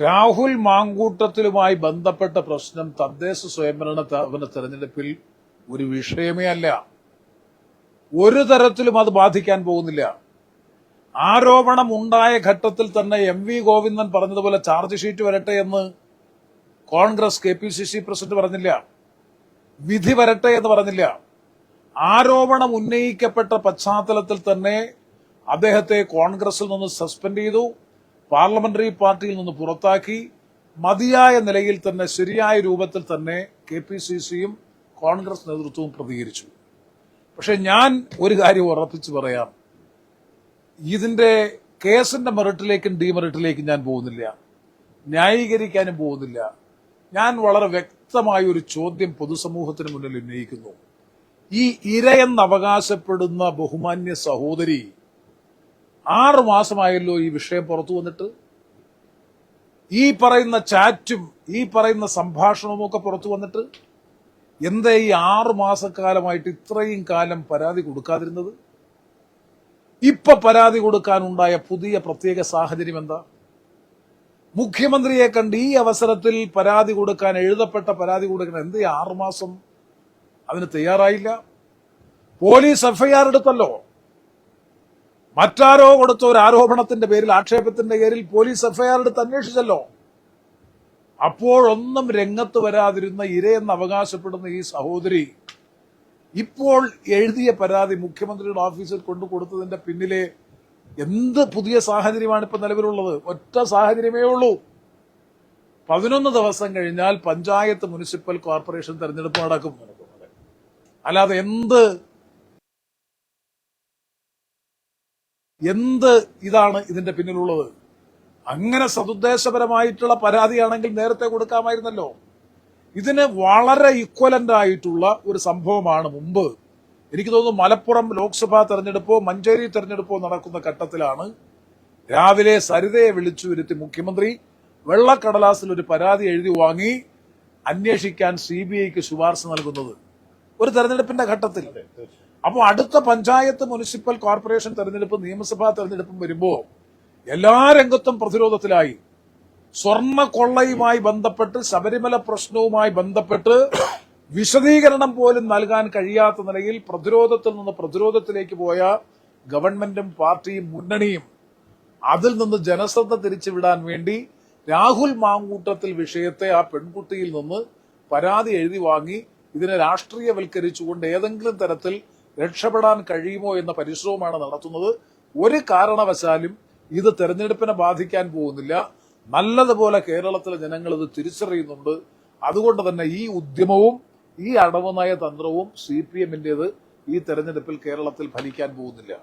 രാഹുൽ മാങ്കൂട്ടത്തിലുമായി ബന്ധപ്പെട്ട പ്രശ്നം തദ്ദേശ സ്വയംഭരണ സ്ഥാപന തെരഞ്ഞെടുപ്പിൽ ഒരു വിഷയമേ അല്ല. ഒരു തരത്തിലും അത് ബാധിക്കാൻ പോകുന്നില്ല. ആരോപണം ഉണ്ടായ ഘട്ടത്തിൽ തന്നെ എം വി ഗോവിന്ദൻ പറഞ്ഞതുപോലെ ചാർജ് ഷീറ്റ് വരട്ടെ എന്ന് Congress K P C C president പറഞ്ഞില്ല. വിധി വരട്ടെ എന്ന് പറഞ്ഞില്ല. ആരോപണം ഉന്നയിക്കപ്പെട്ട പശ്ചാത്തലത്തിൽ തന്നെ അദ്ദേഹത്തെ കോൺഗ്രസിൽ നിന്ന് സസ്പെൻഡ് ചെയ്തു. പാർലമെന്ററി പാർട്ടിയിൽ നിന്ന് പുറത്താക്കി മതിയായ നിലയിൽ തന്നെ ശരിയായ രൂപത്തിൽ തന്നെ കെ പി സി സിയും കോൺഗ്രസ് നേതൃത്വവും പ്രതികരിച്ചു. പക്ഷെ ഞാൻ ഒരു കാര്യം ഉറപ്പിച്ചു പറയാം. ഇതിന്റെ കേസിന്റെ മെറിറ്റിലേക്കും ഡിമെറിറ്റിലേക്കും ഞാൻ പോകുന്നില്ല. ന്യായീകരിക്കാനും പോകുന്നില്ല. ഞാൻ വളരെ വ്യക്തമായ ഒരു ചോദ്യം പൊതുസമൂഹത്തിന് മുന്നിൽ ഉന്നയിക്കുന്നു. ഈ ഇരയെന്ന് അവകാശപ്പെടുന്ന ബഹുമാന്യ സഹോദരി ആറു മാസമായല്ലോ ഈ വിഷയം പുറത്തു വന്നിട്ട്. ഈ പറയുന്ന ചാറ്റും ഈ പറയുന്ന സംഭാഷണവും ഒക്കെ പുറത്തു വന്നിട്ട് എന്താ ഈ ആറു മാസക്കാലമായിട്ട് ഇത്രയും കാലം പരാതി കൊടുക്കാതിരുന്നത്? ഇപ്പൊ പരാതി കൊടുക്കാനുണ്ടായ പുതിയ പ്രത്യേക സാഹചര്യം എന്താ? മുഖ്യമന്ത്രിയെ കണ്ട് ഈ അവസരത്തിൽ പരാതി കൊടുക്കാൻ എഴുതപ്പെട്ട പരാതി കൊടുക്കാൻ എന്തേ ആറുമാസം അതിന് തയ്യാറായില്ല. Police FIR എടുത്തല്ലോ. മറ്റാരോ കൊടുത്ത ഒരു ആരോപണത്തിന്റെ പേരിൽ ആക്ഷേപത്തിന്റെ പേരിൽ പോലീസ് എഫ്ഐആർ എടുത്ത് അന്വേഷിച്ചല്ലോ. അപ്പോഴൊന്നും രംഗത്ത് വരാതിരുന്ന ഇരയെന്ന് അവകാശപ്പെടുന്ന ഈ സഹോദരി ഇപ്പോൾ എഴുതിയ പരാതി മുഖ്യമന്ത്രിയുടെ ഓഫീസിൽ കൊണ്ടു കൊടുത്തതിന്റെ പിന്നിലെ എന്ത് പുതിയ സാഹചര്യമാണ് ഇപ്പൊ നിലവിലുള്ളത്? ഒറ്റ സാഹചര്യമേ ഉള്ളൂ. പതിനൊന്ന് ദിവസം കഴിഞ്ഞാൽ പഞ്ചായത്ത് മുനിസിപ്പൽ കോർപ്പറേഷൻ തെരഞ്ഞെടുപ്പ് നടക്കും. അല്ലാതെ എന്ത് എന്ത് ഇതാണ് ഇതിന്റെ പിന്നിലുള്ളത്? അങ്ങനെ സതുദ്ദേശപരമായിട്ടുള്ള പരാതിയാണെങ്കിൽ നേരത്തെ കൊടുക്കാമായിരുന്നല്ലോ. ഇതിന് വളരെ ഇക്വലന്റ് ആയിട്ടുള്ള ഒരു സംഭവമാണ് മുമ്പ്. എനിക്ക് തോന്നുന്നു മലപ്പുറം ലോക്സഭാ തെരഞ്ഞെടുപ്പോ മഞ്ചേരി തെരഞ്ഞെടുപ്പോ നടക്കുന്ന ഘട്ടത്തിലാണ് രാവിലെ സരിതയെ വിളിച്ചു വരുത്തി മുഖ്യമന്ത്രി വെള്ളക്കടലാസിൽ ഒരു പരാതി എഴുതി വാങ്ങി അന്വേഷിക്കാൻ സി ബി ഐക്ക് ശുപാർശ നൽകുന്നത്. ഒരു തെരഞ്ഞെടുപ്പിന്റെ ഘട്ടത്തിൽ. അപ്പോൾ അടുത്ത പഞ്ചായത്ത് മുനിസിപ്പൽ കോർപ്പറേഷൻ തെരഞ്ഞെടുപ്പ് നിയമസഭാ തെരഞ്ഞെടുപ്പും വരുമ്പോൾ എല്ലാ രംഗത്തും പ്രതിരോധത്തിലായി. സ്വർണ കൊള്ളയുമായി ബന്ധപ്പെട്ട് ശബരിമല പ്രശ്നവുമായി ബന്ധപ്പെട്ട് വിശദീകരണം പോലും നൽകാൻ കഴിയാത്ത നിലയിൽ പ്രതിരോധത്തിൽ നിന്ന് പ്രതിരോധത്തിലേക്ക് പോയ ഗവൺമെന്റും പാർട്ടിയും മുന്നണിയും അതിൽ നിന്ന് ജനശ്രദ്ധ തിരിച്ചുവിടാൻ വേണ്ടി രാഹുൽ മാങ്കൂട്ടത്തിൽ വിഷയത്തെ ആ പെൺകുട്ടിയിൽ നിന്ന് പരാതി എഴുതി വാങ്ങി ഇതിനെ രാഷ്ട്രീയവൽക്കരിച്ചുകൊണ്ട് ഏതെങ്കിലും തരത്തിൽ രക്ഷപ്പെടാൻ കഴിയുമോ എന്ന പരിശ്രമമാണ് നടത്തുന്നത്. ഒരു കാരണവശാലും ഇത് തെരഞ്ഞെടുപ്പിനെ ബാധിക്കാൻ പോകുന്നില്ല. നല്ലതുപോലെ കേരളത്തിലെ ജനങ്ങൾ ഇത് തിരിച്ചറിയുന്നുണ്ട്. അതുകൊണ്ട് തന്നെ ഈ ഉദ്യമവും ഈ അടവുനയ തന്ത്രവും സി പി എമ്മിന്റേത് ഈ തെരഞ്ഞെടുപ്പിൽ കേരളത്തിൽ ഫലിക്കാൻ പോകുന്നില്ല.